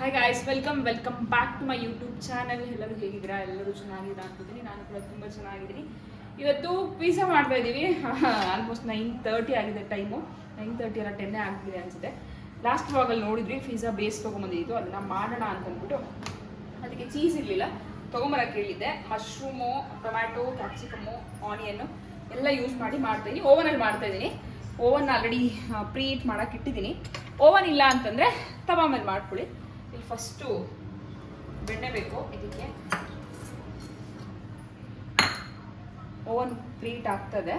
Hi guys welcome welcome back to my YouTube channel ಎಲ್ಲರೂ ಹೇಗಿದ್ದೀರಾ? ಎಲ್ಲರೂ ಚೆನ್ನಾಗಿದ್ದೀರಾ ಅಂತಿದ್ದೀನಿ ನಾನು ಕೂಡ ತುಂಬ ಚೆನ್ನಾಗಿದ್ದೀನಿ. ಇವತ್ತು ಪಿಜ್ಜಾ ಮಾಡ್ತಾ ಇದ್ದೀವಿ. ಆಲ್ಮೋಸ್ಟ್ ನೈನ್ ತರ್ಟಿ ಆಗಿದೆ ಟೈಮು ನೈನ್ ತರ್ಟಿ ಎಲ್ಲ ಟೆನ್ನೇ ಆಗಿದೆ ಅನಿಸುತ್ತೆ. ಲಾಸ್ಟ್ ವಾಗಲ್ಲಿ ನೋಡಿದ್ವಿ ಪಿಜ್ಜಾ ಬೇಸ್ ತೊಗೊಂಬಂದಿದ್ದು. ಅದನ್ನು ಮಾಡೋಣ ಅಂತಂದ್ಬಿಟ್ಟು ಅದಕ್ಕೆ ಚೀಸ್ ಇರಲಿಲ್ಲ. ತೊಗೊಂಬರಕ್ಕೆ ಹೇಳಿದ್ದೆ. ಮಶ್ರೂಮು ಟೊಮ್ಯಾಟೊ ಕ್ಯಾಪ್ಸಿಕಮ್ಮು ಆನಿಯನ್ನು ಎಲ್ಲ ಯೂಸ್ ಮಾಡಿ ಮಾಡ್ತಾಯಿದ್ದೀನಿ ಓವನಲ್ಲಿ ಮಾಡ್ತಾ ಇದ್ದೀನಿ. ಓವನ್ ಆಲ್ರೆಡಿ ಪ್ರೀ ಹೀಟ್ ಮಾಡೋಕ್ಕೆ ಇಟ್ಟಿದ್ದೀನಿ. ಓವನ್ ಇಲ್ಲ ಅಂತಂದರೆ ತವಾ ಮೇಲೆ ಮಾಡ್ಕೊಳ್ಳಿ. ಇಲ್ಲಿ ಫಸ್ಟು ಬೆಣ್ಣೆ ಬೇಕು. ಇದಕ್ಕೆ ಓವನ್ ಹೀಟ್ ಆಗ್ತದೆ.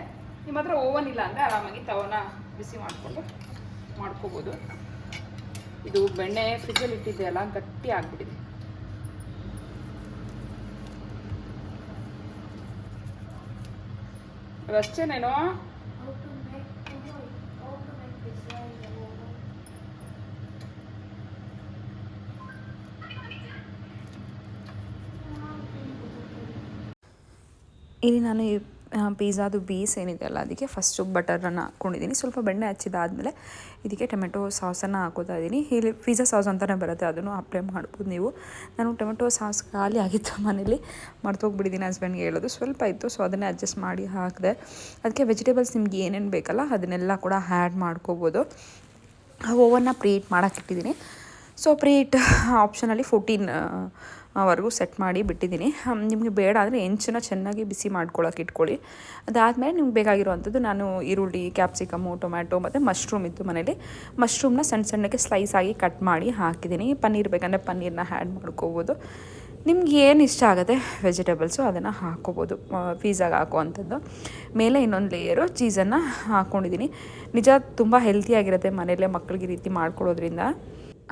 ನಿಮ್ಮ ಹತ್ರ ಓವನ್ ಇಲ್ಲ ಅಂದರೆ ಆರಾಮಾಗಿ ತವನ ಬಿಸಿ ಮಾಡಿಕೊಂಡು ಮಾಡ್ಕೋಬೋದು. ಇದು ಬೆಣ್ಣೆ ಫ್ರಿಜ್ಜಲ್ಲಿ ಇಟ್ಟಿದ್ದೆ ಅಲ್ಲ ಗಟ್ಟಿ ಆಗಿಬಿಟ್ಟಿದೆ. ಅಷ್ಟೇನೇನೋ ಇಲ್ಲಿ ನಾನು ಈ ಬೀಸ್ ಬೇಸ್ ಏನಿದೆಯಲ್ಲ ಅದಕ್ಕೆ ಫಸ್ಟು ಬಟರನ್ನು ಹಾಕ್ಕೊಂಡಿದ್ದೀನಿ. ಸ್ವಲ್ಪ ಬೆಣ್ಣೆ ಹಚ್ಚಿದಾದಮೇಲೆ ಇದಕ್ಕೆ ಟೊಮೆಟೊ ಸಾಸನ್ನು ಹಾಕೋತಾ ಇದ್ದೀನಿ. ಇಲ್ಲಿ ಪಿಝಾ ಸಾಸ್ ಅಂತಲೇ ಬರುತ್ತೆ, ಅದನ್ನು ಅಪ್ಲೈ ಮಾಡ್ಬೋದು ನೀವು. ನಾನು ಟೊಮೆಟೊ ಸಾಸ್ ಖಾಲಿ ಆಗಿತ್ತು ಮನೇಲಿ ಮರ್ತೋಗ್ಬಿಟ್ಟಿದ್ದೀನಿ ಹಸ್ಬೆಂಡ್ಗೆ ಹೇಳೋದು. ಸ್ವಲ್ಪ ಇತ್ತು ಸೊ ಅದನ್ನೇ ಅಡ್ಜಸ್ಟ್ ಮಾಡಿ ಹಾಕಿದೆ. ಅದಕ್ಕೆ ವೆಜಿಟೇಬಲ್ಸ್ ನಿಮ್ಗೆ ಏನೇನು ಬೇಕಲ್ಲ, ಅದನ್ನೆಲ್ಲ ಕೂಡ ಆ್ಯಡ್ ಮಾಡ್ಕೋಬೋದು. ಓವನ್ನ ಪ್ರೀಟ್ ಮಾಡೋಕ್ಕಿಟ್ಟಿದ್ದೀನಿ ಸೊ ಪ್ರೀಟ್ ಆಪ್ಷನಲ್ಲಿ ಫೋರ್ಟೀನ್ ವರೆಗೂ ಸೆಟ್ ಮಾಡಿ ಬಿಟ್ಟಿದ್ದೀನಿ. ನಿಮಗೆ ಬೇಡ ಅಂದರೆ ಹೆಂಚನ್ನ ಚೆನ್ನಾಗಿ ಬಿಸಿ ಮಾಡ್ಕೊಳ್ಳೋಕೆ ಇಟ್ಕೊಳ್ಳಿ. ಅದಾದಮೇಲೆ ನಿಮ್ಗೆ ಬೇಕಾಗಿರುವಂಥದ್ದು ನಾನು ಈರುಳ್ಳಿ ಕ್ಯಾಪ್ಸಿಕಮು ಟೊಮ್ಯಾಟೊ ಮತ್ತು ಮಶ್ರೂಮ್ ಇತ್ತು ಮನೇಲಿ. ಮಶ್ರೂಮ್ನ ಸಣ್ಣ ಸಣ್ಣಕ್ಕೆ ಸ್ಲೈಸ್ ಆಗಿ ಕಟ್ ಮಾಡಿ ಹಾಕಿದ್ದೀನಿ. ಪನ್ನೀರ್ ಬೇಕಂದರೆ ಪನ್ನೀರ್ನ ಆ್ಯಡ್ ಮಾಡ್ಕೋಬೋದು. ನಿಮ್ಗೆ ಏನು ಇಷ್ಟ ಆಗುತ್ತೆ? ವೆಜಿಟೇಬಲ್ಸು ಅದನ್ನು ಹಾಕ್ಕೋಬೋದು ಫೀಸಾಗಿ ಹಾಕುವಂಥದ್ದು. ಮೇಲೆ ಇನ್ನೊಂದು ಲೇಯರು ಚೀಸನ್ನು ಹಾಕ್ಕೊಂಡಿದ್ದೀನಿ ನಿಜ ತುಂಬ ಹೆಲ್ತಿಯಾಗಿರುತ್ತೆ ಮನೆಯಲ್ಲೇ ಮಕ್ಕಳಿಗೆ ರೀತಿ ಮಾಡ್ಕೊಡೋದ್ರಿಂದ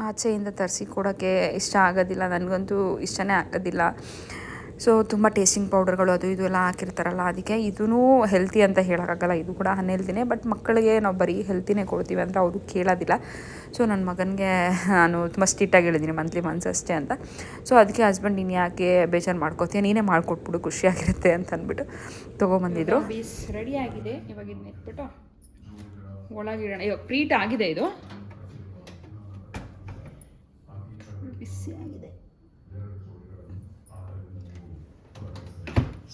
ಆಚೆಯಿಂದ ತರಿಸಿ ಕೊಡೋಕ್ಕೆ ಇಷ್ಟ ಆಗೋದಿಲ್ಲ, ನನಗಂತೂ ಇಷ್ಟನೇ ಆಗೋದಿಲ್ಲ. ಸೊ ತುಂಬ ಟೇಸ್ಟಿಂಗ್ ಪೌಡರ್ಗಳು ಅದು ಇದು ಎಲ್ಲ ಹಾಕಿರ್ತಾರಲ್ಲ, ಅದಕ್ಕೆ ಇದೂ ಹೆಲ್ತಿ ಅಂತ ಹೇಳೋಕ್ಕಾಗಲ್ಲ, ಇದು ಕೂಡ ಅನ್ಹೆಲ್ತಿನೇ ಬಟ್ ಮಕ್ಕಳಿಗೆ ನಾವು ಬರೀ ಹೆಲ್ತಿನೇ ಕೊಡ್ತೀವಿ ಅಂದರೆ ಅವರು ಕೇಳೋದಿಲ್ಲ. ಸೊ ನನ್ನ ಮಗನಿಗೆ ನಾನು ತುಂಬ ಸ್ಟಿಟ್ಟಾಗಿ ಹೇಳಿದ್ದೀನಿ ಮಂತ್ಲಿ ಮಂತ್ಸ್ ಅಷ್ಟೇ ಅಂತ. ಸೊ ಅದಕ್ಕೆ ಹಸ್ಬೆಂಡ್ ನೀನು ಯಾಕೆ ಬೇಜಾರು ಮಾಡ್ಕೋತೀಯ, ನೀನೇ ಮಾಡಿಕೊಟ್ಬಿಡು ಖುಷಿಯಾಗಿರುತ್ತೆ ಅಂತ ಅಂದ್ಬಿಟ್ಟು ತೊಗೊಂಬಂದಿದ್ರು. ರೆಡಿ ಆಗಿದೆ, ಇವಾಗ ಇದನ್ನ ಇಟ್ಬಿಟ್ಟು ಒಳಗಿಡೋಣ. ಇವಾಗ ಪ್ರೀಟ್ ಆಗಿದೆ ಇದು. ಬಿಸಿ ಆಗಿದೆ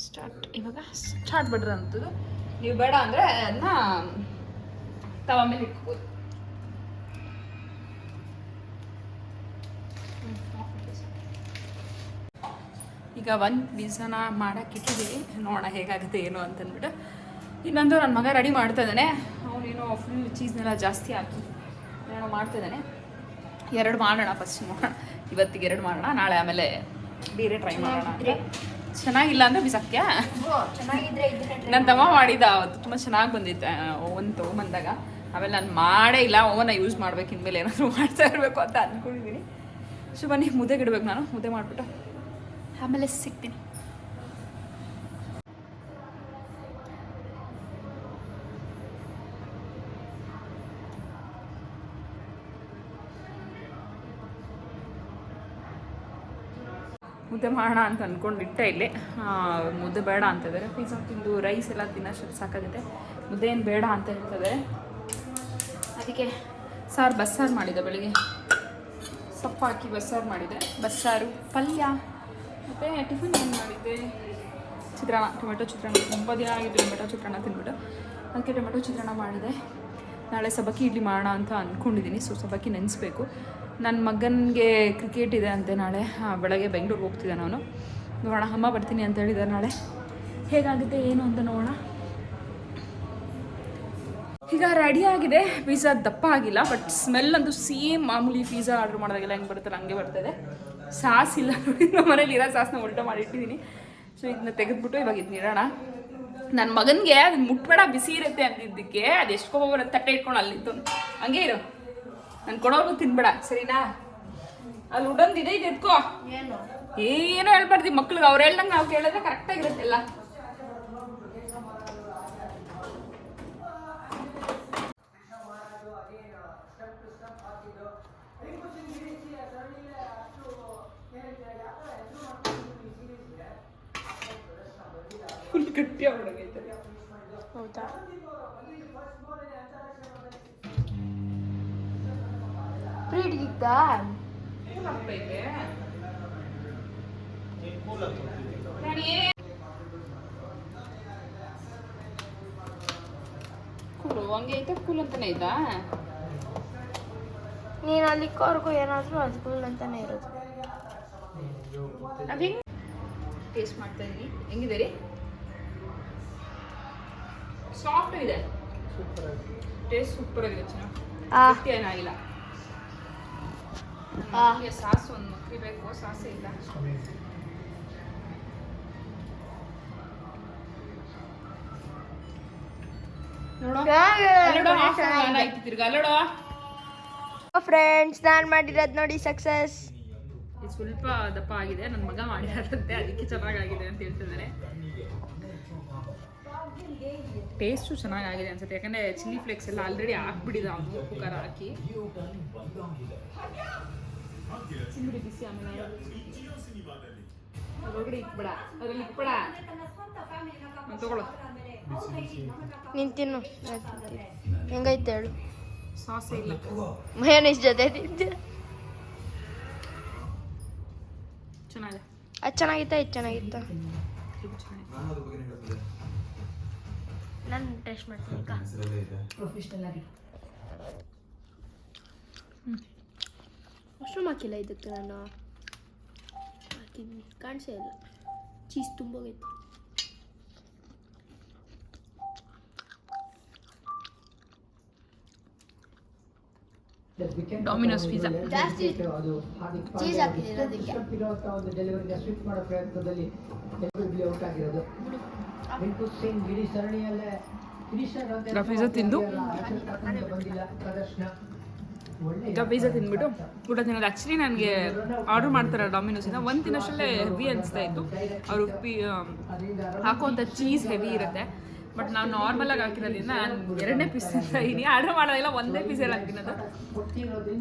ಸ್ಟಾರ್ಟ್ ಇವಾಗ ಸ್ಟಾರ್ಟ್ ಬಿಡ್ರಿ ಅಂತದ್ದು. ನೀವು ಬೇಡ ಅಂದರೆ ಅದನ್ನ ತವ ಮೇಲೆ ಇಟ್ಕೋಬೋದು. ಈಗ ಒಂದು ಪಿಜ್ಜಾನ ಮಾಡಕ್ಕೆ ಇಟ್ಟಿದ್ದೀವಿ ನೋಡೋಣ ಹೇಗಾಗುತ್ತೆ ಏನು ಅಂತಂದ್ಬಿಟ್ಟು. ಇನ್ನೊಂದು ನನ್ನ ಮಗ ರೆಡಿ ಮಾಡ್ತಾ ಇದ್ದಾನೆ. ಅವನೇನೋ ಫುಲ್ ಚೀಸ್ನೆಲ್ಲ ಜಾಸ್ತಿ ಹಾಕಿ. ಏನೋ ಮಾಡ್ತಾ ಇದ್ದಾನೆ. ಎರಡು ಮಾಡೋಣ ಫಸ್ಟ್ ನೋಡೋಣ ಇವತ್ತಿಗೆ ಎರಡು ಮಾಡೋಣ ನಾಳೆ ಆಮೇಲೆ ಬೇರೆ ಟ್ರೈ ಮಾಡೋಣ ಚೆನ್ನಾಗಿಲ್ಲ ಅಂದ್ರೆ ಬಿಸಾಕ್ಯ ನನ್ನ ತಮ್ಮ ಮಾಡಿದ ಅವತ್ತು ತುಂಬ ಚೆನ್ನಾಗಿ ಬಂದಿತ್ತು ಓವನ್ ತೊಗೊಂಬಂದಾಗ ಆಮೇಲೆ ನಾನು ಮಾಡೇ ಇಲ್ಲ ಓವನ್ನ ಯೂಸ್ ಮಾಡ್ಬೇಕು ಇನ್ಮೇಲೆ ಏನಾದರೂ ಮಾಡ್ತಾ ಇರಬೇಕು ಅಂತ ಅಂದ್ಕೊಂಡಿದ್ದೀನಿ ಸೊ ಬನ್ನಿ ಮುದ್ದೆಗೆ ಇಡ್ಬೇಕು ನಾನು ಮುದ್ದೆ ಮಾಡಿಬಿಟ್ಟು. ಆಮೇಲೆ ಸಿಗ್ತೀನಿ. ಮುದ್ದೆ ಮಾಡೋಣ ಅಂತ ಅಂದ್ಕೊಂಡು ಇಟ್ಟೆ ಇಲ್ಲಿ. ಮುದ್ದೆ ಬೇಡ ಅಂತಿದ್ದಾರೆ ಪಿಜ್ಜಾ ತಿಂದು ರೈಸ್ ಎಲ್ಲ ತಿನ್ನೋಷ್ಟು ಸಾಕಾಗುತ್ತೆ. ಮುದ್ದೆ ಏನು ಬೇಡ ಅಂತ ಹೇಳ್ತದೆ ಅದಕ್ಕೆ ಸಾರು ಬಸ್ಸಾರು ಮಾಡಿದೆ ಬೆಳಿಗ್ಗೆ. ಸೊಪ್ಪು ಹಾಕಿ ಬಸ್ಸಾರು ಮಾಡಿದೆ. ಬಸ್ಸಾರು, ಪಲ್ಯ, ಮತ್ತು ಟಿಫಿನ್ ಏನು ಮಾಡಿದ್ದೆ? ಚಿತ್ರಾನ್ನ, ಟೊಮೆಟೊ ಚಿತ್ರಾನ್ನ. ತುಂಬ ದಿನ ಆಗಿದ್ದು ಟೊಮೆಟೊ ಚಿತ್ರಾನ್ನ ತಿಂದ್ಬಿಟ್ಟು ಅದಕ್ಕೆ ಟೊಮೆಟೊ ಚಿತ್ರಾನ್ನ ಮಾಡಿದೆ. ನಾಳೆ ಸಬಕ್ಕಿ ಇಡ್ಲಿ ಮಾಡೋಣ ಅಂತ ಅಂದ್ಕೊಂಡಿದ್ದೀನಿ ಸೊ ಸಬಕ್ಕಿ ನೆನೆಸ್ಬೇಕು. ನನ್ನ ಮಗನಿಗೆ ಕ್ರಿಕೆಟ್ ಇದೆ ಅಂತೆ ನಾಳೆ. ಬೆಳಗ್ಗೆ ಬೆಂಗಳೂರಿಗೆ ಹೋಗ್ತಿದ್ದಾನೆ ಅವನು ನೋಡೋಣ, ಅಮ್ಮ ಬರ್ತೀನಿ ಅಂತ ಹೇಳಿದ್ದಾರೆ ನಾಳೆ. ಹೇಗಾಗುತ್ತೆ, ಏನು ಅಂತ ನೋಡೋಣ. ಈಗ ರೆಡಿ ಆಗಿದೆ. ಪಿಜ್ಜಾ ದಪ್ಪ ಆಗಿಲ್ಲ ಬಟ್ ಸ್ಮೆಲ್ ಅಂತೂ ಸೇಮ್ ಮಾಮೂಲಿ ಪಿಜ್ಜಾ ಆರ್ಡರ್ ಮಾಡಿದಾಗೆಲ್ಲ ಹೆಂಗೆ ಬರುತ್ತಲ್ಲ, ಹಂಗೆ ಬರ್ತದೆ ಸಾಸ್ ಇಲ್ಲ ನಮ್ಮ ಮನೇಲಿ ಇರೋ ಸಾಸ್ನ ಉಲ್ಟಾ ಮಾಡಿ ಇಟ್ಟಿದ್ದೀನಿ. ಸೊ ಇದನ್ನ ತೆಗೆದ್ಬಿಟ್ಟು ಇವಾಗ ಇದನ್ನ ಇಡೋಣ. ನನ್ನ ಮಗನಿಗೆ ಅದು ಮುಟ್ಬೇಡ, ಬಿಸಿ ಇರುತ್ತೆ ಅಂದಿದ್ದಕ್ಕೆ. ಅದು ಎಷ್ಟು ಬರುತ್ತೆ, ತಟ್ಟೆ ಇಟ್ಕೊಂಡು ಅಲ್ಲಿತ್ತು ಹಂಗೆ ಇರು. ನಾನು ಕೊಡೋರ್ಗು ತಿನ್ಬೇಡ ಸರಿನಾ? ಅಲ್ಲಿ ಉಡೊಂದಿದೆ ಇದು ಎತ್ಕೋ. ಏನು? ಏನೋ ಹೇಳ್ಬಾರ್ದು ಮಕ್ಳಿಗೆ ಅವ್ರು ಹೇಳ್ದಂಗೆ ನಾವು ಕೇಳಿದ್ರೆ ಕರೆಕ್ಟಾಗಿರುತ್ತೆ ಎಲ್ಲ. ಫುಲ್ ಗಟ್ಟಿ ಹೌದಾ? ಏನೇ ಕೂಲು ಹಂಗೆ ಐತೆ ಕೂಲ್ ಅಂತಾನೆ ಐತಾ ನೀನು ಅಲ್ಲಿ ಕೋರ್ಗು ಏನಾದರೂ ಅದು ಕೂಲ್ ಅಂತಾನೆ ಇರೋದು. ಅದು ಹೆಂಗೆ ಟೇಸ್ಟ್ ಮಾಡ್ತಾ ಇದೀನಿ? ಹೆಂಗಿದೆ ರೀ? ಸಾಫ್ಟ್ ಇದೆ. ಸೂಪರ್ ಆಗಿದೆ. ಟೇಸ್ಟ್ ಸೂಪರ್ ಆಗಿದೆ ಚೆನ್ನಾಗಿ. ಆ. ಗಟ್ಟಿ ಏನಾಗಿಲ್ಲ ಆ. ನನಗೆ ಸಾಸ್ ಒಂದು ಮಕ್ಕಳಿ ಬೇಕು ಸಾಸೇ ಇಲ್ಲ. ಫ್ರೆಂಡ್ಸ್ ನಾನು ಮಾಡಿರೋದು ನೋಡಿ ಸಕ್ಸಸ್ ಸ್ವಲ್ಪ ದಪ್ಪ ಆಗಿದೆ ನನ್ನ ಮಗ ಮಾಡಿರೋದಂತೆ ಅದಕ್ಕೆ ಚೆನ್ನಾಗಾಗಿದೆ ಅಂತ ಹೇಳ್ತಿದ್ದಾರೆ ಟೇಸ್ಟು ಚೆನ್ನಾಗಾಗಿದೆ ಅನ್ಸುತ್ತೆ ಯಾಕಂದ್ರೆ ಚಿಲ್ಲಿ ಫ್ಲೇಕ್ಸ್ ಎಲ್ಲ ಆಲ್ರೆಡಿ ಹಾಕ್ಬಿಡಿದ ಅವನು ಕುಕ್ಕರ್ ಹಾಕಿ. ಬಿಸಿ ಆಮೇಲೆ ಅದ್ರೊಳಗಡೆ ಇಕ್ಬೇಡ ಅದ್ರಲ್ಲಿ ಇಕ್ಬೇಡ ನಾನು ತಗೊಳ್ಳೋ ನೀನು ತಿನ್ನು ನಾನ್ ತಿಂತೀನಿ. ಹೆಂಗೈತೆ ಹೇಳು. ಸಾಸ್ ಇಲ್ಲ. ಮಯೋನೈಸ್ ಜೊತೆ ತಿಂತೆ ಚೆನ್ನಾಗಿದೆ. ಅದು ಚೆನ್ನಾಗಿತ್ತ ಇದು ಚೆನ್ನಾಗಿತ್ತ ನಾನು ಟೇಸ್ಟ್ ಮಾಡ್ತೀನಿ ಅಕ್ಕ ಮಶ್ರೂಮ್ ಹಾಕಿಲ್ಲ ಇದಕ್ಕೆ ನಾನು. ಹಾಕಿದ್ದೀನಿ ಕಾಣಿಸೇ ಇಲ್ಲ. ಚೀಸ್ ತುಂಬೋಗೈತೆ ಡಾಮಿನೋಸ್ ಪಿಜ್ಜಾ ಜಾಸ್ತಿ ಚೀಸ್ ಹಾಕಿದ್ದೀನಿ ಅದಕ್ಕೆ. ಒಂದು ಡೆಲಿವರಿಗೆ ಸ್ವಿಚ್ ಮಾಡೋ ಪ್ರಯತ್ನದಲ್ಲಿ ಡೆಲಿವರಿ ಔಟ್ ಆಗಿರೋದು. ರಿಂಕು ಸಿಂಗ್ ಗಿರಿ ಸರಣಿಯಲ್ಲೇ ಫಿನಿಶರ್ ಅಂತ ರಫೀಜಾ ತಿಂದು? ಬಂದಿಲ್ಲ ಪ್ರದರ್ಶನ. ಈಗ ಪಿಜ್ಜಾ ತಿಂದ್ಬಿಟ್ಟು ಊಟ ತಿನ್ನೋದು. ಆ್ಯಕ್ಚುಲಿ ನನಗೆ ಆರ್ಡರ್ ಮಾಡ್ತಾರೆ ಡಾಮಿನೋಸಿಂದ ಒಂದು ತಿನ್ನೋಷ್ಟಲ್ಲೇ ಹೆವಿ ಅನಿಸ್ತಾ ಇತ್ತು. ಅವರು ಉಪ್ಪಿ ಹಾಕುವಂಥ ಚೀಸ್ ಹೆವಿ ಇರುತ್ತೆ. ಬಟ್ ನಾವು ನಾರ್ಮಲಾಗಿ ಹಾಕಿರೋದ್ರಿಂದ ನಾನು ಎರಡನೇ ಪೀಸ್ ತಿಂತಾ ಇದೀನಿ ಆರ್ಡರ್ ಮಾಡೋದಿಲ್ಲ ಒಂದೇ ಪೀಸ್ ಎಲ್ಲ ತಿನ್ನೋದು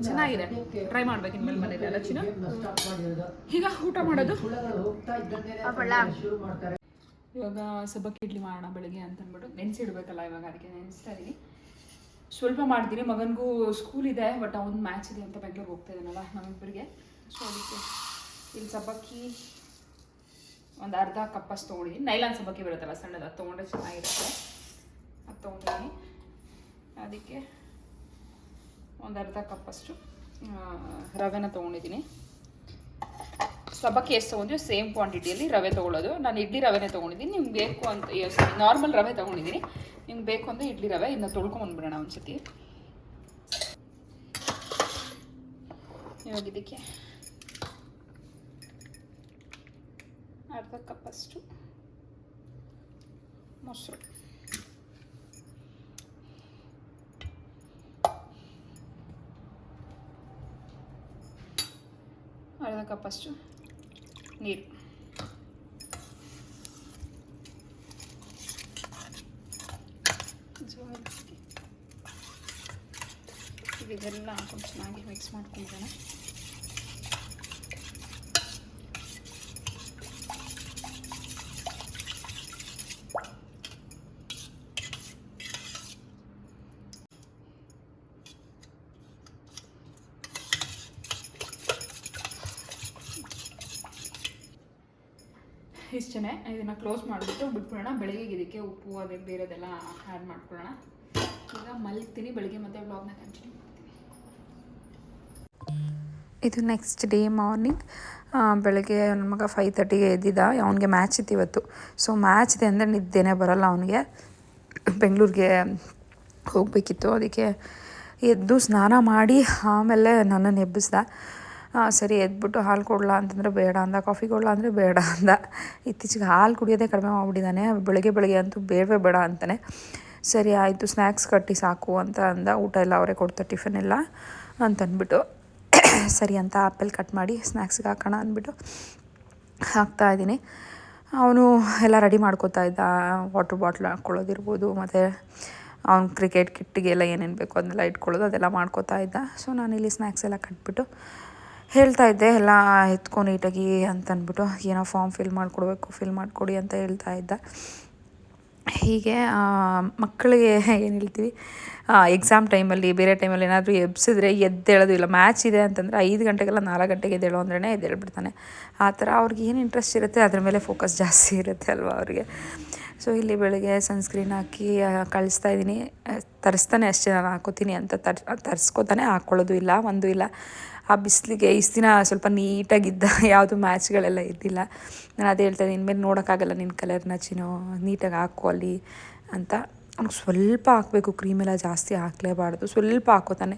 ಚೆನ್ನಾಗಿದೆ. ಟ್ರೈ ಮಾಡ್ಬೇಕು ಇನ್ಮೇಲೆ ಮನೇಲಿ ಎಲ್ಲ ಚಿನ್ನ? ಈಗ ಊಟ ಮಾಡೋದು. ಇವಾಗ ಸಬ್ಬಕ್ಕಿ ಇಡ್ಲಿ ಮಾಡೋಣ ಬೆಳಿಗ್ಗೆ ಅಂತ ಅಂದ್ಬಿಟ್ಟು ನೆನೆಸಿಡ್ಬೇಕಲ್ಲ ಇವಾಗ ಅದಕ್ಕೆ ನೆನೆಸ್ತಾ ಇದ್ದೀನಿ. ಸ್ವಲ್ಪ ಮಾಡ್ತೀನಿ. ಮಗನಿಗೂ ಸ್ಕೂಲ್ ಇದೆ ಬಟ್ ಅವ್ನು ಮ್ಯಾಚ್ ಇದೆ ಅಂತ ಬೆಂಗಳೂರಿಗೆ ಹೋಗ್ತಾ ಇದ್ದಾನಲ್ಲ ನಮ್ಮಿಬ್ಬರಿಗೆ. ಸೊ ಅದಕ್ಕೆ ಇಲ್ಲಿ ಸಬ್ಬಕ್ಕಿ ಒಂದು ಅರ್ಧ ಕಪ್ಪಸ್ ತೊಗೊಂಡಿದ್ದೀನಿ ನೈಲಾನ್ ಸಬ್ಬಕ್ಕಿ ಬರುತ್ತಲ್ಲ ಸಣ್ಣದು, ಅದು ತೊಗೊಂಡ್ರೆ ಚೆನ್ನಾಗಿರುತ್ತೆ. ಅದು ತೊಗೊಂಡಿದ್ದೀನಿ ಅದಕ್ಕೆ ಒಂದು ಅರ್ಧ ಕಪ್ಪಷ್ಟು ರವೆನ ತೊಗೊಂಡಿದ್ದೀನಿ ಸಬ್ಬಕ್ಕಿ ಎಷ್ಟು ತೊಗೊಂಡ್ತೀವಿ ಸೇಮ್ ಕ್ವಾಂಟಿಟಿಯಲ್ಲಿ ರವೆ ತೊಗೊಳ್ಳೋದು. ನಾನು ಇಡ್ಲಿ ರವೆನೇ ತೊಗೊಂಡಿದ್ದೀನಿ. ನಿಮ್ಗೆ ಬೇಕು ಅಂತ ನಾರ್ಮಲ್ ರವೆ ತೊಗೊಂಡಿದ್ದೀನಿ. ನಿಮ್ಗೆ ಬೇಕು ಅಂದರೆ ಇಡ್ಲಿ ರವೆ, ಇನ್ನು ತೊಳ್ಕೊಂಬಂದ್ಬಿಡೋಣ ಒಂದ್ಸತಿ. ಇವಾಗ ಇದಕ್ಕೆ ಅರ್ಧ ಕಪ್ಪಷ್ಟು ಮೊಸರು. ಅರ್ಧ ಕಪ್ಪಷ್ಟು ನೀರು. ಇದೆಲ್ಲ ಹಾಕೊಂಡು ಚೆನ್ನಾಗಿ ಮಿಕ್ಸ್ ಮಾಡ್ಕೊಂಡ್ರೆ ಇಷ್ಟೇ ಇದನ್ನು ಕ್ಲೋಸ್ ಮಾಡಿಬಿಟ್ಟು ಬಿಟ್ಬಿಡೋಣ. ಬೆಳಗ್ಗೆ ಇದಕ್ಕೆ ಉಪ್ಪು, ಅದೇ ಬೇರೆದೆಲ್ಲ ಆ್ಯಡ್ ಮಾಡ್ಕೊಳ್ಳೋಣ. ಈಗ ಮಲಗ್ತೀನಿ. ಬೆಳಗ್ಗೆ ಮತ್ತೆ ಬ್ಲಾಗ್ನ ಕಂಟಿನ್ಯೂ ಇದು ನೆಕ್ಸ್ಟ್ ಡೇ ಮಾರ್ನಿಂಗ್ ಬೆಳಗ್ಗೆ ನನ್ನ ಮಗ ಫೈವ್ ತರ್ಟಿಗೆ ಎದ್ದಿದ್ದ ಅವನಿಗೆ ಮ್ಯಾಚ್ ಇತ್ತು ಇವತ್ತು. ಸೊ ಮ್ಯಾಚ್ ಇದೆ ಅಂದರೆ ನಿದ್ದೆನೇ ಬರೋಲ್ಲ ಅವನಿಗೆ. ಬೆಂಗಳೂರಿಗೆ ಹೋಗಬೇಕಿತ್ತು. ಅದಕ್ಕೆ ಎದ್ದು ಸ್ನಾನ ಮಾಡಿ ಆಮೇಲೆ ನನ್ನನ್ನು ಎಬ್ಬಿಸ್ದ. ಸರಿ, ಎದ್ಬಿಟ್ಟು ಹಾಲು ಕೊಡಲ ಅಂತಂದರೆ ಬೇಡ ಅಂದ, ಕಾಫಿ ಕೊಡಲ ಅಂದರೆ ಬೇಡ ಅಂದ. ಇತ್ತೀಚೆಗೆ ಹಾಲು ಕುಡಿಯೋದೇ ಕಡಿಮೆ ಮಾಡಿಬಿಟ್ಟಿದ್ದಾನೆ, ಬೆಳಗ್ಗೆ ಬೆಳಗ್ಗೆ ಅಂತೂ ಬೇಡವೇ ಬೇಡ ಅಂತಾನೆ. ಸರಿ, ಆಯಿತು ಸ್ನ್ಯಾಕ್ಸ್ ಕಟ್ಟಿ ಸಾಕು ಅಂತ ಅಂದ, ಊಟ ಎಲ್ಲ ಅವರೇ ಕೊಡ್ತಾರೆ ಟಿಫನ್ ಎಲ್ಲ ಅಂತಂದ್ಬಿಟ್ಟು ಸರಿ ಅಂತ ಆ್ಯಪಲ್ ಕಟ್ ಮಾಡಿ ಸ್ನ್ಯಾಕ್ಸ್ಗೆ ಹಾಕೋಣ ಅಂದ್ಬಿಟ್ಟು ಹಾಕ್ತಾ ಇದ್ದೀನಿ. ಅವನು ಎಲ್ಲ ರೆಡಿ ಮಾಡ್ಕೋತಾ ಇದ್ದ ವಾಟ್ರ್ ಬಾಟ್ಲ್ ಹಾಕ್ಕೊಳ್ಳೋದಿರ್ಬೋದು ಮತ್ತು ಅವ್ನು ಕ್ರಿಕೆಟ್ ಕಿಟ್ಟಿಗೆಲ್ಲ ಏನೇನು ಬೇಕು ಅದನ್ನೆಲ್ಲ ಇಟ್ಕೊಳ್ಳೋದು, ಅದೆಲ್ಲ ಮಾಡ್ಕೋತಾ ಇದ್ದ. ಸೊ ನಾನಿಲ್ಲಿ ಸ್ನ್ಯಾಕ್ಸ್ ಎಲ್ಲ ಕಟ್ಬಿಟ್ಟು ಹೇಳ್ತಾ ಇದ್ದೆ, ಎಲ್ಲ ಎತ್ಕೊ ನೀಟಾಗಿ ಅಂತಂದ್ಬಿಟ್ಟು ಏನೋ ಫಾರ್ಮ್ ಫಿಲ್ ಮಾಡಿಕೊಡ್ಬೇಕು ಫಿಲ್ ಮಾಡಿಕೊಡಿ ಅಂತ ಹೇಳ್ತಾ ಇದ್ದ. ಹೀಗೆ ಮಕ್ಕಳಿಗೆ ಏನು ಹೇಳ್ತೀವಿ ಎಕ್ಸಾಮ್ ಟೈಮಲ್ಲಿ ಬೇರೆ ಟೈಮಲ್ಲಿ ಏನಾದರೂ ಎಬ್ಸಿದ್ರೆ ಎದ್ದೇಳೋದು ಇಲ್ಲ. ಮ್ಯಾಚ್ ಇದೆ ಅಂತಂದರೆ ಐದು ಗಂಟೆಗೆಲ್ಲ ನಾಲ್ಕು ಗಂಟೆಗೆ ಎದ್ದೇಳು ಅಂದ್ರೆ ಎದ್ದೇಳ್ಬಿಡ್ತಾನೆ ಆ ಥರ ಅವ್ರಿಗೆ ಏನು ಇಂಟ್ರೆಸ್ಟ್ ಇರುತ್ತೆ, ಅದ್ರ ಮೇಲೆ ಫೋಕಸ್ ಜಾಸ್ತಿ ಇರುತ್ತೆ ಅಲ್ವಾ ಅವ್ರಿಗೆ. ಸೊ ಇಲ್ಲಿ ಬೆಳಗ್ಗೆ ಸನ್ಸ್ಕ್ರೀನ್ ಹಾಕಿ ಕಳಿಸ್ತಾ ಇದ್ದೀನಿ. ತರಿಸ್ತಾನೆ ಅಷ್ಟೇ, ನಾನು ಹಾಕೋತೀನಿ ಅಂತ ತರ್, ತರಿಸ್ಕೋತಾನೆ ಹಾಕ್ಕೊಳ್ಳೋದು ಇಲ್ಲ, ಒಂದು ಇಲ್ಲ. ಆ ಬಿಸಿಲಿಗೆ ಇಷ್ಟು ದಿನ ಸ್ವಲ್ಪ ನೀಟಾಗಿದ್ದ ಯಾವುದು ಮ್ಯಾಚ್ಗಳೆಲ್ಲ ಇದ್ದಿಲ್ಲ. ನಾನು ಅದೇ ಹೇಳ್ತಾಯಿದ್ದೆ ಇನ್ಮೇಲೆ ನೋಡೋಕ್ಕಾಗಲ್ಲ ನಿನ್ನ ಕಲರ್ ನಚ್ಚಿನೋ ನೀಟಾಗಿ ಹಾಕೋ ಅಲ್ಲಿ ಅಂತ. ಅವ್ನಿಗೆ ಸ್ವಲ್ಪ ಹಾಕಬೇಕು ಕ್ರೀಮೆಲ್ಲ ಜಾಸ್ತಿ ಹಾಕಲೇಬಾರ್ದು, ಸ್ವಲ್ಪ ಹಾಕೋತಾನೆ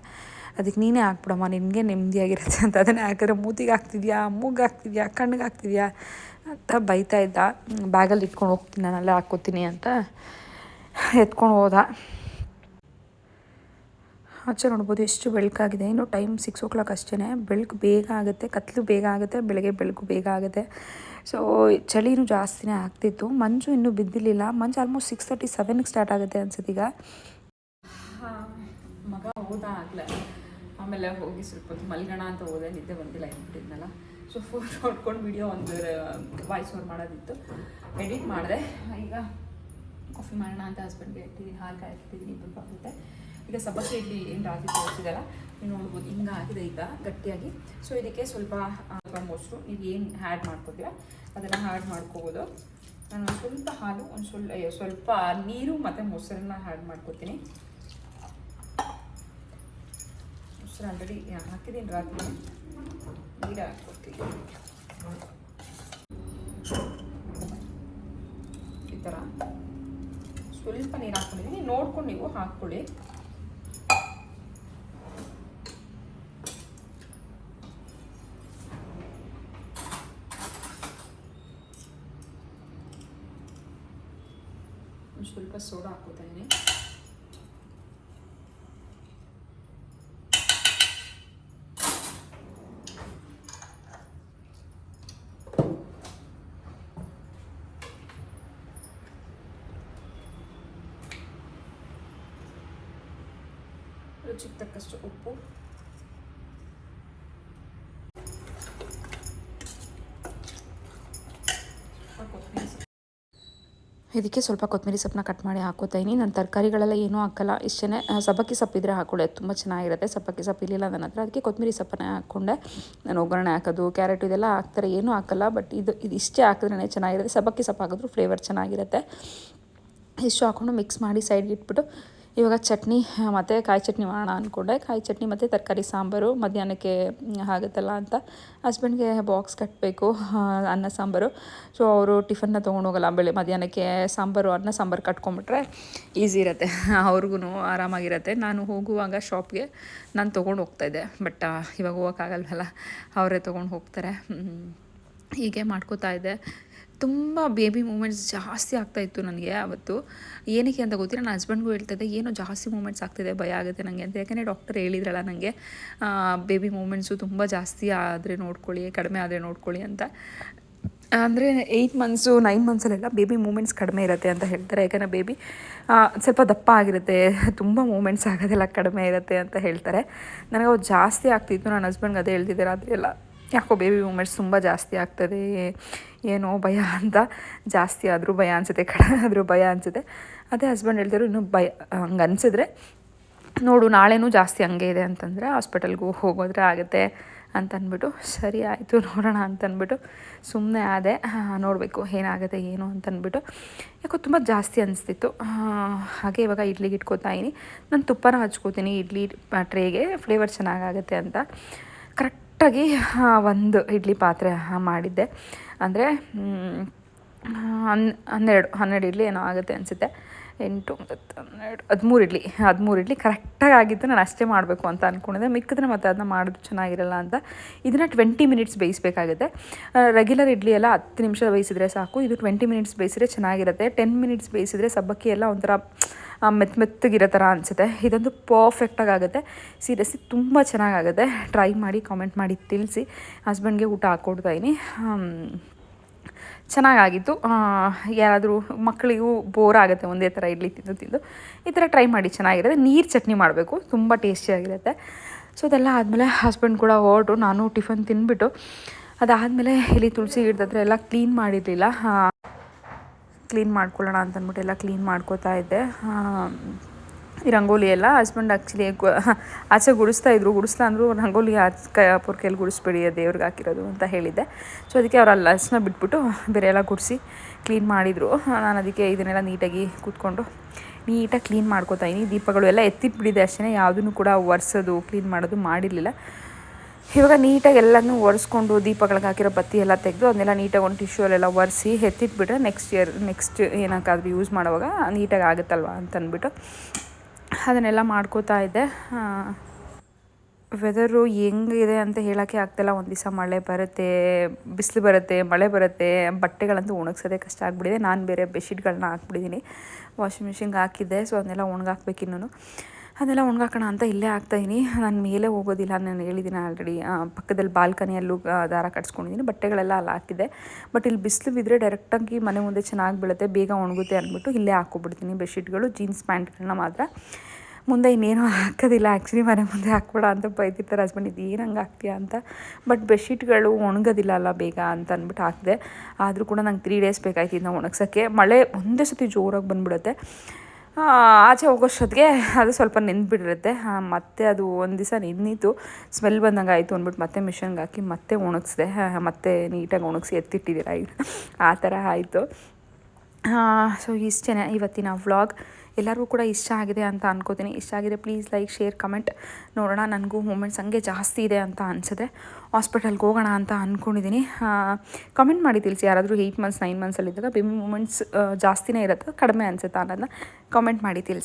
ಅದಕ್ಕೆ ನೀನೇ ಹಾಕ್ಬಿಡಮ್ಮ, ನಿನಗೆ ನೆಮ್ಮದಿಯಾಗಿರುತ್ತೆ ಅಂತ. ಅದನ್ನೇ ಹಾಕಿದ್ರೆ ಮೂತಿಗೆ ಹಾಕ್ತಿದ್ಯಾ, ಮೂಗ್ ಹಾಕ್ತಿದ್ಯಾ ಕಣ್ಣಿಗೆ ಹಾಕ್ತಿದ್ಯಾ ಅಂತ ಬೈತಾ ಇದ್ದ. ಬ್ಯಾಗಲ್ಲಿ ಇಟ್ಕೊಂಡು ಹೋಗ್ತೀನಿ, ನಾನೆಲ್ಲ ಹಾಕ್ಕೋತೀನಿ ಅಂತ ಎತ್ಕೊಂಡು ಹೋದ. ಆಚೆ ನೋಡ್ಬೋದು ಎಷ್ಟು ಬೆಳಕಾಗಿದೆ. ಇನ್ನು ಟೈಮ್ ಸಿಕ್ಸ್ ಓ ಕ್ಲಾಕ್ ಅಷ್ಟೇ ಬೆಳಕು ಬೇಗ ಆಗುತ್ತೆ. ಕತ್ಲು ಬೇಗ ಆಗುತ್ತೆ. ಬೆಳಗ್ಗೆ ಬೆಳಕು ಬೇಗ ಆಗುತ್ತೆ. ಸೊ ಚಳಿನೂ ಜಾಸ್ತಿನೇ ಆಗ್ತಿತ್ತು. ಮಂಜು ಇನ್ನೂ ಬಿದ್ದಿರಲಿಲ್ಲ. ಮಂಜು ಆಲ್ಮೋಸ್ಟ್ ಸಿಕ್ಸ್ ತರ್ಟಿ ಸೆವೆನ್ಗೆ ಸ್ಟಾರ್ಟ್ ಆಗುತ್ತೆ ಅನ್ಸುತ್ತೆ ಈಗ. ಮಗ ಹೋದ ಆಗಲೇ. ಆಮೇಲೆ ಹೋಗಿ ಸ್ವಲ್ಪ ಮಲ್ಗಣ ಅಂತ ಹೋದೆ. ನಿದ್ದೆ ಬಂದಿಲ್ಲ ಇಟ್ಟಿದ್ನಲ್ಲ ಸೊ ಫೋನ್ ನೋಡ್ಕೊಂಡು ವಿಡಿಯೋ ಒಂದು ವಾಯ್ಸ್ ಓವರ್ ಮಾಡೋದಿತ್ತು. ಎಡಿಟ್ ಮಾಡಿದೆ. ಈಗ ಕಾಫಿ ಮಾಡೋಣ ಅಂತ ಹಸ್ಬೆಂಡ್ಗೆ ಇಟ್ಟಿದ್ದೀನಿ. ಹಾಲು ಕಾಯ್ತಿದ್ದೀನಿ, ಇಬ್ಬರು ಆಗುತ್ತೆ ಈಗ ಸಬ್ಬಕ್ಕಿ ಏನು ರಾಗಿ ತೋರಿಸಿದಲ್ಲ ನೀವು ನೋಡ್ಬೋದು, ಹಿಂಗೆ ಆಗಿದೆ ಈಗ ಗಟ್ಟಿಯಾಗಿ. ಸೊ ಇದಕ್ಕೆ ಸ್ವಲ್ಪ ಮೊಸರು. ನೀವು ಏನು ಆ್ಯಡ್ ಮಾಡ್ಕೋತೀರ ಅದನ್ನು ಹ್ಯಾಡ್ ಮಾಡ್ಕೋಬೋದು. ನಾನು ಸ್ವಲ್ಪ ಹಾಲು, ಒಂದು ಸ್ವಲ್ಪ ಸ್ವಲ್ಪ ನೀರು ಮತ್ತು ಮೊಸರನ್ನ ಹ್ಯಾಡ್ ಮಾಡ್ಕೋತೀನಿ. ಮೊಸರು ಆಲ್ರೆಡಿ ಹಾಕಿದ್ದೀನಿ ರಾತ್ರಿ. ನೀರು ಹಾಕ್ಕೊಡ್ತೀನಿ. ಈ ಥರ ಸ್ವಲ್ಪ ನೀರು ಹಾಕ್ಕೊಂಡಿದ್ದೀನಿ ನೋಡ್ಕೊಂಡು ನೀವು ಹಾಕ್ಕೊಳ್ಳಿ ಒಂದು ಸ್ವಲ್ಪ ಸೋಡಾ ಹಾಕ್ಕೋತಾ ಇದ್ದೀನಿ ರುಚಿಗೆ ತಕ್ಕಷ್ಟು ಉಪ್ಪು ಸ್ವಲ್ಪ ಕೊತ್ತಂಬರಿ ಸೊಪ್ಪು. ಇದಕ್ಕೆ ಸ್ವಲ್ಪ ಕೊತ್ತಂಬರಿ ಸೊಪ್ಪನ್ನ ಕಟ್ ಮಾಡಿ ಹಾಕೋತಾ ಇದ್ದೀನಿ ನಾನು ತರಕಾರಿಗಳೆಲ್ಲ ಏನೂ ಹಾಕಲ್ಲ. ಇಷ್ಟೇ ಸಬ್ಬಕ್ಕಿ ಸೊಪ್ಪಿದ್ರೆ ಹಾಕೊಳ್ಳೆ. ತುಂಬ ಚೆನ್ನಾಗಿರುತ್ತೆ. ಸಬ್ಬಕ್ಕಿ ಸೊಪ್ಪು ನನ್ನ ಹತ್ರ. ಅದಕ್ಕೆ ಕೊತ್ತಂಬರಿ ಸೊಪ್ಪನ್ನೇ ಹಾಕ್ಕೊಂಡೆ ನಾನು ಒಗ್ಗರಣೆ ಹಾಕೋದು, ಕ್ಯಾರೆಟ್ ಇದೆಲ್ಲ ಹಾಕ್ತಾರೆ. ಏನೂ ಹಾಕಲ್ಲ. ಬಟ್ ಇದು ಇದು ಇಷ್ಟೇ ಹಾಕಿದ್ರೇ ಚೆನ್ನಾಗಿರುತ್ತೆ. ಸಬ್ಬಕ್ಕಿ ಸೊಪ್ಪು ಹಾಕಿದ್ರು ಫ್ಲೇವರ್ ಚೆನ್ನಾಗಿರುತ್ತೆ. ಇಷ್ಟು ಹಾಕ್ಕೊಂಡು ಮಿಕ್ಸ್ ಮಾಡಿ ಸೈಡ್ಗೆ ಇಟ್ಬಿಟ್ಟು ಇವಾಗ ಚಟ್ನಿ ಮತ್ತು ಕಾಯಿ ಚಟ್ನಿ ಮಾಡೋಣ ಅಂದ್ಕೊಂಡೆ ಕಾಯಿ ಚಟ್ನಿ ಮತ್ತು ತರಕಾರಿ, ಸಾಂಬಾರು. ಮಧ್ಯಾಹ್ನಕ್ಕೆ ಆಗುತ್ತಲ್ಲ ಅಂತ. ಹಸ್ಬೆಂಡ್ಗೆ ಬಾಕ್ಸ್ ಕಟ್ಟಬೇಕು ಅನ್ನ, ಸಾಂಬಾರು. ಸೊ ಅವರು ಟಿಫನ್ನ ತೊಗೊಂಡು ಹೋಗಲ್ಲ ಬೆಳೆ, ಮಧ್ಯಾಹ್ನಕ್ಕೆ ಸಾಂಬಾರು, ಅನ್ನ, ಸಾಂಬಾರು ಕಟ್ಕೊಂಬಿಟ್ರೆ ಈಸಿ ಇರುತ್ತೆ. ಅವ್ರಿಗೂ ಆರಾಮಾಗಿರುತ್ತೆ. ನಾನು ಹೋಗುವಾಗ ಶಾಪ್ಗೆ ನಾನು ತೊಗೊಂಡು ಹೋಗ್ತಾಯಿದ್ದೆ ಬಟ್ ಇವಾಗ ಹೋಗೋಕ್ಕಾಗಲ್ವಲ್ಲ. ಅವರೇ ತೊಗೊಂಡು ಹೋಗ್ತಾರೆ. ಹೀಗೆ ಮಾಡ್ಕೋತಾ ಇದ್ದೆ. ತುಂಬ ಬೇಬಿ ಮೂಮೆಂಟ್ಸ್ ಜಾಸ್ತಿ ಆಗ್ತಾಯಿತ್ತು ನನಗೆ ಅವತ್ತು. ಏನಕ್ಕೆ ಅಂತ ಗೊತ್ತಿಲ್ಲ. ನನ್ನ ಹಸ್ಬೆಂಡ್ಗೂ ಹೇಳ್ತಾಯಿದ್ದೆ ಏನೋ ಜಾಸ್ತಿ ಮೂಮೆಂಟ್ಸ್ ಆಗ್ತಿದೆ, ಭಯ ಆಗುತ್ತೆ ನನಗೆ ಅಂತ. ಯಾಕೆಂದರೆ ಡಾಕ್ಟರ್ ಹೇಳಿದ್ರಲ್ಲ ನನಗೆ ಬೇಬಿ ಮೂಮೆಂಟ್ಸು ತುಂಬ ಜಾಸ್ತಿ ಆದರೆ ನೋಡ್ಕೊಳ್ಳಿ, ಕಡಿಮೆ ಆದರೆ ನೋಡ್ಕೊಳ್ಳಿ ಅಂತ. ಅಂದರೆ ಏಯ್ಟ್ ಮಂತ್ಸು, ನೈನ್ ಮಂತ್ಸಲ್ಲೆಲ್ಲ ಬೇಬಿ ಮೂಮೆಂಟ್ಸ್ ಕಡಿಮೆ ಇರುತ್ತೆ ಅಂತ ಹೇಳ್ತಾರೆ. ಯಾಕಂದರೆ ಬೇಬಿ ಸ್ವಲ್ಪ ದಪ್ಪ ಆಗಿರುತ್ತೆ, ತುಂಬ ಮೂಮೆಂಟ್ಸ್ ಆಗೋದೆಲ್ಲ ಕಡಿಮೆ ಇರುತ್ತೆ ಅಂತ ಹೇಳ್ತಾರೆ. ನನಗೆ ಅವು ಜಾಸ್ತಿ ಆಗ್ತಿತ್ತು. ನನ್ನ ಹಸ್ಬೆಂಡ್ಗೆ ಅದೇ ಹೇಳ್ತಿದ್ದೆ ರಾತ್ರಿ ಎಲ್ಲ ಯಾಕೋ ಬೇಬಿ ಮೂಮೆಂಟ್ಸ್ ತುಂಬ ಜಾಸ್ತಿ ಆಗ್ತದೆ, ಏನೋ ಭಯ ಅಂತ. ಜಾಸ್ತಿ ಆದರೂ ಭಯ ಅನಿಸುತ್ತೆ, ಕಡಿಮೆ ಆದರೂ ಭಯ ಅನಿಸುತ್ತೆ. ಅದೇ ಹಸ್ಬೆಂಡ್ ಹೇಳ್ತಾರೆ ಇನ್ನೂ ಭಯ, ಹಂಗೆ ಅನಿಸಿದ್ರೆ ನೋಡು, ನಾಳೆನೂ ಜಾಸ್ತಿ ಹಂಗೆ ಇದೆ ಅಂತಂದರೆ ಹಾಸ್ಪಿಟಲ್ಗೂ ಹೋಗೋದ್ರೆ ಆಗುತ್ತೆ ಅಂತ ಅಂದ್ಬಿಟ್ಟು ಸರಿ ಆಯಿತು, ನೋಡೋಣ ಅಂತ ಅಂದ್ಬಿಟ್ಟು ಸುಮ್ಮನೆ ಆದೆ ನೋಡಬೇಕು ಏನಾಗುತ್ತೆ, ಏನು ಅಂತ ಯಾಕೋ ತುಂಬ ಜಾಸ್ತಿ ಅನಿಸ್ತಿತ್ತು. ಹಾಗೆ ಇವಾಗ ಇಡ್ಲಿಗೆ ಇಟ್ಕೋತಾಯಿನಿ ನಾನು ತುಪ್ಪನ ಹಚ್ಕೋತೀನಿ, ಇಡ್ಲಿ ಟ್ರೇಗೆ ಫ್ಲೇವರ್ ಚೆನ್ನಾಗಾಗುತ್ತೆ ಅಂತ. ಕರೆಕ್ಟಾಗಿ ಒಂದು ಇಡ್ಲಿ ಪಾತ್ರೆ ಮಾಡಿದ್ದೆ. ಅಂದರೆ ಹನ್, ಹನ್ನೆರಡು ಹನ್ನೆರಡು ಇಡ್ಲಿ ಏನೋ ಆಗುತ್ತೆ ಅನಿಸುತ್ತೆ. ಎಂಟು, ಒಂಬತ್ತು, ಹನ್ನೆರಡು, ಹದಿಮೂರು ಇಡ್ಲಿ ಹದಿಮೂರು ಇಡ್ಲಿ ಕರೆಕ್ಟಾಗಿ ಆಗಿದ್ದು ನಾನು ಅಷ್ಟೇ ಮಾಡಬೇಕು ಅಂತ ಅಂದ್ಕೊಂಡಿದ್ದೆ ಮಿಕ್ಕಿದ್ರೆ ಮತ್ತೆ ಅದನ್ನ ಮಾಡೋದು ಚೆನ್ನಾಗಿರಲ್ಲ ಅಂತ. ಇದನ್ನು ಟ್ವೆಂಟಿ ಮಿನಿಟ್ಸ್ ಬೇಯಿಸಬೇಕಾಗುತ್ತೆ. ರೆಗ್ಯುಲರ್ ಇಡ್ಲಿ ಎಲ್ಲ ಹತ್ತು ನಿಮಿಷ ಬೇಯಿಸಿದ್ರೆ ಸಾಕು. ಇದು ಟ್ವೆಂಟಿ ಮಿನಿಟ್ಸ್ ಬೇಯಿಸಿದ್ರೆ ಚೆನ್ನಾಗಿರುತ್ತೆ. ಟೆನ್ ಮಿನಿಟ್ಸ್ ಬೇಯಿಸಿದ್ರೆ ಸಬ್ಬಕ್ಕಿ ಎಲ್ಲ ಒಂಥರ ಮೆತ್ತ ಮೆತ್ತಗಿರೋ ಥರ ಅನಿಸುತ್ತೆ. ಇದೊಂದು ಪರ್ಫೆಕ್ಟಾಗಿ ಆಗುತ್ತೆ. ಸೀರಿಯಸ್ಲಿ ತುಂಬ ಚೆನ್ನಾಗಾಗುತ್ತೆ. ಟ್ರೈ ಮಾಡಿ ಕಾಮೆಂಟ್ ಮಾಡಿ ತಿಳಿಸಿ. ಹಸ್ಬೆಂಡ್ಗೆ ಊಟ ಹಾಕ್ಕೊಡ್ತಾ ಇದ್ದೀನಿ ಚೆನ್ನಾಗಾಗಿತ್ತು. ಯಾರಾದರೂ ಮಕ್ಕಳಿಗೂ ಬೋರ್ ಆಗುತ್ತೆ ಒಂದೇ ಥರ ಇಡ್ಲಿ ತಿಂದು ತಿಂದು. ಈ ಥರ ಟ್ರೈ ಮಾಡಿ ಚೆನ್ನಾಗಿರುತ್ತೆ. ನೀರು ಚಟ್ನಿ ಮಾಡಬೇಕು. ತುಂಬ ಟೇಸ್ಟಿಯಾಗಿರುತ್ತೆ ಸೊ ಅದೆಲ್ಲ ಆದಮೇಲೆ ಹಸ್ಬೆಂಡ್ ಕೂಡ ಹೊರಟು ನಾನು ಟಿಫನ್ ತಿಂದ್ಬಿಟ್ಟು ಅದಾದಮೇಲೆ ಇಲ್ಲಿ ತುಳಸಿ ಗಿಡದ ಎಲ್ಲ ಕ್ಲೀನ್ ಮಾಡಿರಲಿಲ್ಲ. ಕ್ಲೀನ್ ಮಾಡ್ಕೊಳ್ಳೋಣ ಅಂತ ಅಂದ್ಬಿಟ್ಟು ಎಲ್ಲ ಕ್ಲೀನ್ ಮಾಡ್ಕೋತಾ ಇದ್ದೆ. ಈ ರಂಗೋಲಿ ಎಲ್ಲ ಹಸ್ಬೆಂಡ್ ಆ್ಯಕ್ಚುಲಿ ಆಚೆ ಗುಡಿಸ್ತಾ ಇದ್ರು. ಗುಡಿಸ್ತಾ ಅಂದರು ರಂಗೋಲಿ ಆಚೆ, ಕೈ ಪೊರ್ಕೆಯಲ್ಲಿ ಗುಡಿಸ್ಬೇಡಿ ದೇವ್ರಿಗೆ ಹಾಕಿರೋದು ಅಂತ ಹೇಳಿದ್ದೆ. ಸೊ ಅದಕ್ಕೆ ಅವ್ರು ಅಲ್ಲಿ ಹಸ್ನ ಬಿಟ್ಬಿಟ್ಟು ಬೇರೆ ಎಲ್ಲ ಗುಡಿಸಿ ಕ್ಲೀನ್ ಮಾಡಿದರು. ನಾನು ಅದಕ್ಕೆ ಇದನ್ನೆಲ್ಲ ನೀಟಾಗಿ ಕೂತ್ಕೊಂಡು ನೀಟಾಗಿ ಕ್ಲೀನ್ ಮಾಡ್ಕೋತಾ ಇದ್ದೀನಿ. ದೀಪಗಳು ಎಲ್ಲ ಎತ್ತಿಟ್ಬಿಟ್ಟಿದೆ ಅಷ್ಟೇ ಯಾವುದನ್ನು ಕೂಡ ಒರೆಸೋದು ಕ್ಲೀನ್ ಮಾಡೋದು ಮಾಡಿರಲಿಲ್ಲ. ಇವಾಗ ನೀಟಾಗಿ ಎಲ್ಲನೂ ಒರೆಸ್ಕೊಂಡು ದೀಪಗಳಿಗೆ ಹಾಕಿರೋ ಬತ್ತಿ ಎಲ್ಲ ತೆಗೆದು ಅದನ್ನೆಲ್ಲ ನೀಟಾಗಿ ಒಂದು ಟಿಶ್ಯೂಲೆಲ್ಲ ಒರೆಸಿ ಎತ್ತಿಟ್ಬಿಟ್ರೆ ನೆಕ್ಸ್ಟ್ ಇಯರ್ ನೆಕ್ಸ್ಟ್ ಏನಕ್ಕಾದ್ರೂ ಯೂಸ್ ಮಾಡುವಾಗ ನೀಟಾಗಿ ಆಗುತ್ತಲ್ವ ಅಂತಂದ್ಬಿಟ್ಟು ಅದನ್ನೆಲ್ಲ ಮಾಡ್ಕೋತಾ ಇದ್ದೆ. ವೆದರು ಹೆಂಗಿದೆ ಅಂತ ಹೇಳೋಕ್ಕೆ ಆಗ್ತಿಲ್ಲ. ಒಂದು ದಿವಸ ಮಳೆ ಬರುತ್ತೆ, ಬಿಸಿಲು ಬರುತ್ತೆ, ಮಳೆ ಬರುತ್ತೆ. ಬಟ್ಟೆಗಳಂತೂ ಒಣಗ್ಸೋದೇ ಕಷ್ಟ ಆಗಿಬಿಟ್ಟಿದೆ. ನಾನು ಬೇರೆ ಬೆಡ್ಶೀಟ್ಗಳನ್ನ ಹಾಕ್ಬಿಟ್ಟಿದ್ದೀನಿ ವಾಷಿಂಗ್ ಮಿಷಿನ್ಗೆ ಹಾಕಿದ್ದೆ. ಸೊ ಅದನ್ನೆಲ್ಲ ಒಣಗಾಕ್ಬೇಕು ಇನ್ನೂ ಅದೆಲ್ಲ ಒಣಗಾಕೋಣ ಅಂತ ಇಲ್ಲೇ ಹಾಕ್ತಾಯಿದ್ದೀನಿ ನಾನು ಮೇಲೆ ಹೋಗೋದಿಲ್ಲ. ನಾನು ಹೇಳಿದ್ದೀನಿ ಆಲ್ರೆಡಿ ಪಕ್ಕದಲ್ಲಿ ಬಾಲ್ಕನಿಯಲ್ಲೂ ದಾರ ಕಟ್ಸ್ಕೊಂಡಿದ್ದೀನಿ ಬಟ್ಟೆಗಳೆಲ್ಲ ಅಲ್ಲಿ ಹಾಕಿದೆ ಬಟ್ ಇಲ್ಲಿ ಬಿಸಿಲು ಬಿದ್ದರೆ ಡೈರೆಕ್ಟಾಗಿ ಮನೆ ಮುಂದೆ ಚೆನ್ನಾಗಿ ಬೀಳುತ್ತೆ. ಬೇಗ ಒಣಗುತ್ತೆ ಅಂದ್ಬಿಟ್ಟು ಇಲ್ಲೇ ಹಾಕ್ಕೊಬಿಡ್ತೀನಿ ಬೆಡ್ಶೀಟ್ಗಳು, ಜೀನ್ಸ್ ಪ್ಯಾಂಟ್ಗಳನ್ನ ಮಾತ್ರ. ಮುಂದೆ ಇನ್ನೇನು ಹಾಕೋದಿಲ್ಲ. ಆ್ಯಕ್ಚುಲಿ ಮನೆ ಮುಂದೆ ಹಾಕ್ಬೇಡ ಅಂತ ಬೈತಿರ್ತಾರೆ ಹಸ್ಬೆಂಡ್ ಇದು ಏನು ಹಂಗೆ ಹಾಕ್ತೀಯಾ ಅಂತ. ಬಟ್ ಬೆಡ್ಶೀಟ್ಗಳು ಒಣಗೋದಿಲ್ಲ ಅಲ್ಲ ಬೇಗ ಅಂತ ಅಂದ್ಬಿಟ್ಟು ಹಾಕಿದೆ. ಆದರೂ ಕೂಡ ನಂಗೆ ತ್ರೀ ಡೇಸ್ ಬೇಕಾಯ್ತು ಇದನ್ನ ಒಣಗ್ಸೋಕ್ಕೆ. ಮಳೆ ಒಂದೇ ಸತಿ ಜೋರಾಗಿ ಬಂದ್ಬಿಡುತ್ತೆ. ಆಚೆ ಹೋಗೋಷ್ಟೊತ್ತಿಗೆ ಅದು ಸ್ವಲ್ಪ ನೆಂದ್ಬಿಟ್ಟಿರುತ್ತೆ ಮತ್ತೆ ಅದು ಒಂದು ದಿವಸ ನೆಂದಿತ್ತು ಸ್ಮೆಲ್ ಬಂದಂಗೆ ಆಯಿತು ಅಂದ್ಬಿಟ್ಟು ಮತ್ತೆ ಮಿಷನ್ಗೆ ಹಾಕಿ ಮತ್ತೆ ಒಣಗಿಸ್ದೆ. ಮತ್ತೆ ನೀಟಾಗಿ ಒಣಗಿಸಿ ಎತ್ತಿಟ್ಟಿದ್ದೀರ ಈಗ. ಆ ಥರ ಆಯಿತು. ಸೊ ಇಷ್ಟೇ ಇವತ್ತಿನ ವ್ಲಾಗ್ ಎಲ್ಲರಿಗೂ ಕೂಡ ಇಷ್ಟ ಆಗಿದೆ ಅಂತ ಅನ್ಕೋತೀನಿ. ಇಷ್ಟ ಆಗಿದೆ ಪ್ಲೀಸ್ ಲೈಕ್ ಶೇರ್ ಕಮೆಂಟ್ ನೋಡೋಣ, ನನಗೂ ಮೂಮೆಂಟ್ಸ್ ಹಂಗೆ ಜಾಸ್ತಿ ಇದೆ ಅಂತ ಅನಿಸಿದೆ. ಹಾಸ್ಪಿಟಲ್ಗೆ ಹೋಗೋಣ ಅಂತ ಅಂದ್ಕೊಂಡಿದ್ದೀನಿ ಕಮೆಂಟ್ ಮಾಡಿ ತಿಳಿಸಿ. ಯಾರಾದರೂ ಏಯ್ಟ್ ಮಂತ್ಸ್ ನೈನ್ ಮಂತ್ಸಲ್ಲಿದ್ದಾಗ ಬೇಬಿ ಮೂಮೆಂಟ್ಸ್ ಜಾಸ್ತಿನೇ ಇರುತ್ತೆ, ಕಡಿಮೆ ಅನಿಸುತ್ತಾ ಅನ್ನೋದನ್ನ ಕಮೆಂಟ್ ಮಾಡಿ ತಿಳಿಸಿ.